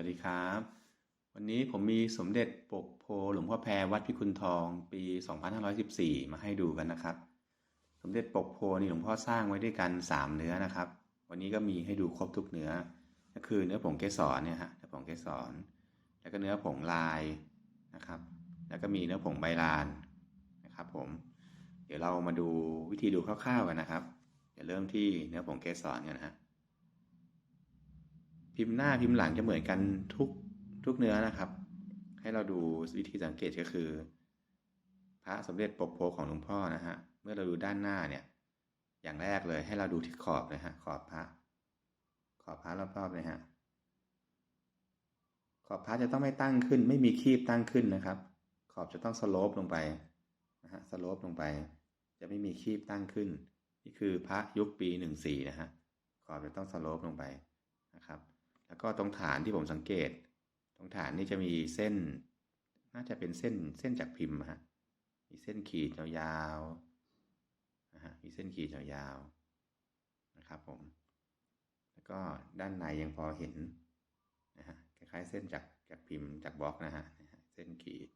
วัสดีครับ วันนี้ผมมีสมเด็จปกโพหลวงพ่อแพรวัดพิกุลทองปี 2514 มาให้ดูกันนะครับ สมเด็จปกโพนี่หลวงพ่อสร้างไว้ด้วยกัน 3 เนื้อนะครับ วันนี้ก็มีให้ดูครบทุกเนื้อ ก็คือเนื้อผงเกสรเนี่ยฮะเนื้อผงเกสร แล้วก็เนื้อผงลายนะครับ แล้วก็มีเนื้อผงใบลานนะครับผม เดี๋ยวเรามาดูวิธีดูคร่าวๆกันนะครับ เดี๋ยวเริ่มที่เนื้อผงเกสรกันนะฮะ พิมพ์หน้าพิมพ์หลังจะเหมือนกันทุกทุกเนื้อนะครับ ให้เราดูวิธีสังเกตก็คือ พระสมเด็จปกโพของหลวงพ่อนะฮะเมื่อเราดูด้านหน้าเนี่ย อย่างแรกเลยให้เราดูที่ขอบเลยฮะขอบพระ ขอบพระรอบๆเลยฮะขอบพระจะต้องไม่ตั้งขึ้น ไม่มีคีบตั้งขึ้นนะครับ ขอบจะต้องสโลปลงไปนะฮะสโลปลงไป จะไม่มีคีบตั้งขึ้น นี่คือพระยุคปีหนึ่งสี่นะฮะขอบจะต้องสโลปลงไปนะครับ แล้วก็ตรงฐานที่ผมสังเกต ตรงฐานนี่จะมีเส้น น่าจะเป็นเส้นเส้นจากพิมพ์ฮะมีเส้นขีดยาวๆนะฮะมีเส้นขีดยาวๆนะครับผม แล้วก็ด้านในยังพอเห็นนะฮะคล้ายๆเส้นจากจากพิมพ์จากบล็อกนะฮะเส้นขีด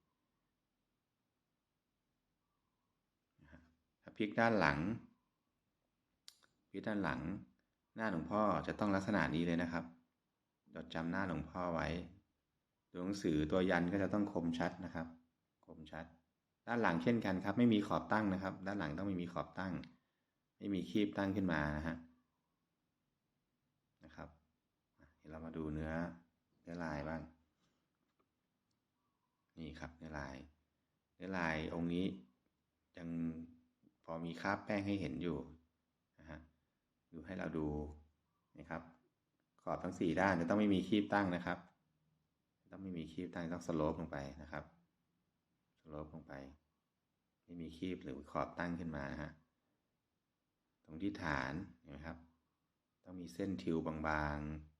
นะฮะถ้าพลิกด้านหลังพลิกด้านหลัง หน้าหลวงพ่อจะต้องลักษณะนี้เลยนะครับ จดจำหน้าหลวงพ่อไว้ ตัวหนังสือตัวยันก็จะต้องคมชัดนะครับ คมชัด ด้านหลังเช่นกันครับ ไม่มีขอบตั้งนะครับ ด้านหลังต้องไม่มีขอบตั้ง ไม่มีคีบตั้งขึ้นมานะฮะนะครับเดี๋ยวเรามาดูเนื้อเนื้อลายบ้าง นี่ครับเนื้อลาย เนื้อลายองค์นี้ยังพอมีคราบแป้งให้เห็นอยู่นะฮะดูให้เราดูนะครับ ขอบทั้งสี่ด้านจะต้องไม่มีคีบตั้งนะครับ ต้องไม่มีคีบตั้งต้องสโลปลงไปนะครับสโลปลงไป ไม่มีคีบหรือขอบตั้งขึ้นมานะฮะตรงที่ฐานเห็นไหมครับ ต้องมีเส้นทิวบาง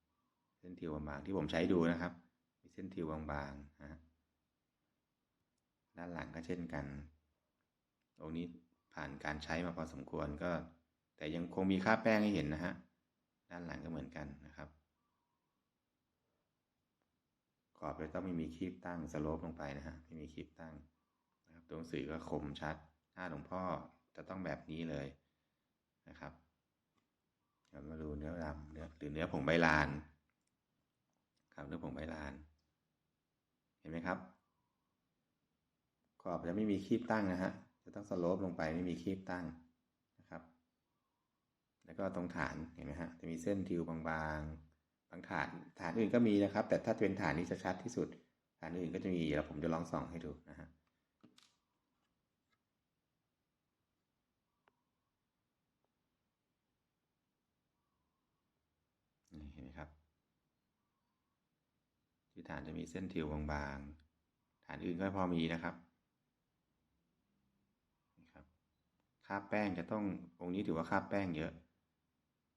ๆ เส้นทิวบางๆที่ผมใช้ดูนะครับ มีเส้นทิวบางๆนะฮะด้านหลังก็เช่นกันตรงนี้ผ่านการใช้มาพอสมควรก็ แต่ยังคงมีค่าแป้งให้เห็นนะฮะ ด้านหลังก็เหมือนกันนะครับ ขอบจะต้องไม่มีคีบตั้งสโลปลงไปนะฮะไม่มีคีบตั้งนะครับตัวหนังสือก็คมชัด หน้าหลวงพ่อจะต้องแบบนี้เลยนะครับเรามาดูเนื้อดำเนื้อหรือเนื้อผงใบลานครับเนื้อผงใบลาน เห็นไหมครับ ขอบจะไม่มีคีบตั้งนะฮะจะต้องสโลปลงไปไม่มีคีบตั้ง แล้วก็ตรงฐานเห็นไหมฮะจะมีเส้นทิวบางๆบางฐานฐานอื่นก็มีนะครับ แต่ถ้าเป็นฐานนี้จะชัดที่สุด ฐานอื่นก็จะมีเดี๋ยวผมจะลองส่องให้ดูนะฮะนี่เห็นไหมครับ ที่ฐานจะมีเส้นทิวบางๆ ฐานอื่นก็พอมีนะครับครับคราแป้งจะต้ององค์นี้ถือว่าคราแป้งเยอะ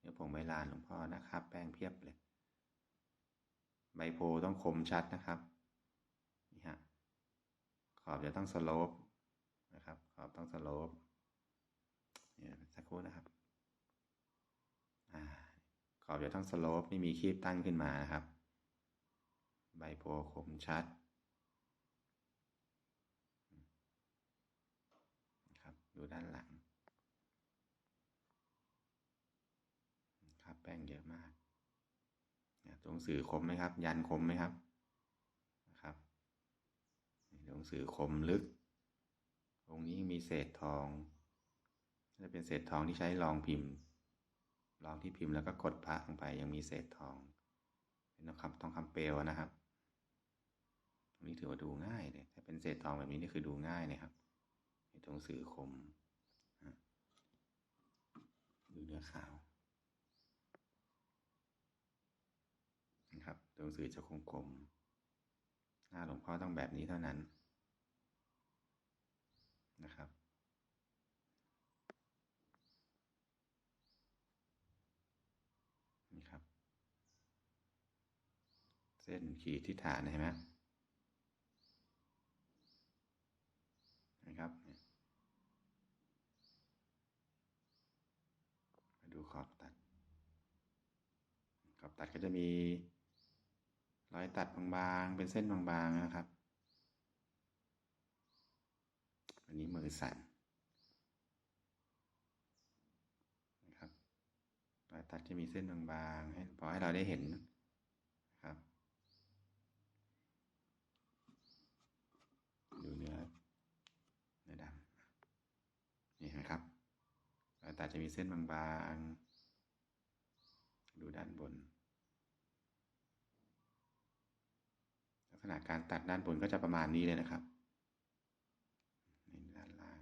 เดี๋ยวผมใบลานหลวงพ่อนะคราบแป้งเพียบเลย ใบโพต้องคมชัดนะครับ นี่ฮะ ขอบจะต้องสโลปนะครับ ขอบต้องสโลปเนี่ยสักครู่นะครับอ่าขอบจะต้องสโลปไม่มีคีบตั้งขึ้นมานะครับ ใบโพคมชัดนะครับ ดูด้านหลัง ครับแป้งเยอะมากตัวหนังสือคมไหมครับ ยันคมไหมครับนะครับตัวหนังสือคมลึกตรงนี้มีเศษทองจะเป็นเศษทองที่ใช้รองพิมพ์ลองที่พิมพ์แล้วก็กดพระลงไปยังมีเศษทอง เป็นทองคำทองคำเปลวนะครับตรงนี้ถือว่าดูง่ายเลยถ้าเป็นเศษทองแบบนี้นี่คือดูง่ายนะครับในตัวหนังสือคมดูเนื้อขาว นะครับตัวหนังสือจะคมคมหน้าหลวงพ่อต้องแบบนี้เท่านั้นนะครับ นี่ครับ เส้นขีดที่ฐานเห็นไหมนะครับมาดูขอบตัด ขอบตัดก็จะมี รอยตัดบางๆ เป็นเส้นบางๆนะครับ อันนี้มือสั่นนะครับรอยตัดจะมีเส้นบางๆให้พอให้เราได้เห็นนะครับดูเนื้อเนื้อดำนี่เห็นะครับรอยตัดจะมีเส้นบางๆ ดูด้านบน ลักษ ณะการตัดด้านบนก็จะประมาณนี้เลยนะครับนี่ด้านล่าง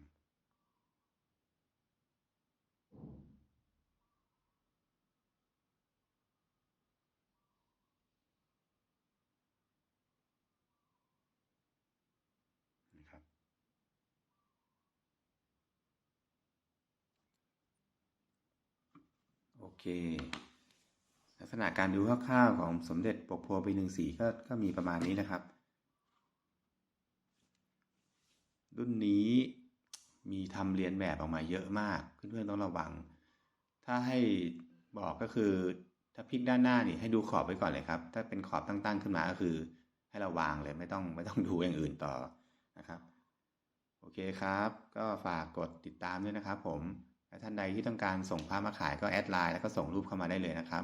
นะครับ โอเค ลักษณะการดูคร่าวๆของสมเด็จปกโพปีหนึ่งสีก็ก็มีประมาณนี้นะครับ รุ่นนี้มีทำเรียนแบบออกมาเยอะมากเพื่อนๆต้องระวัง ถ้าให้บอกก็คือถ้าพลิกด้านหน้านี่ให้ดูขอบไว้ก่อนเลยครับ ถ้าเป็นขอบตั้ง ๆ ขึ้นมาก็คือ ให้เราวางเลยไม่ต้องไม่ต้องดูอย่างอื่นต่อนะครับ โอเคครับ ก็ฝากกดติดตามด้วยนะครับผมและท่านใดที่ต้องการส่งภาพมาขายก็แอดไลน์แล้วก็ส่งรูปเข้ามาได้เลยนะครับ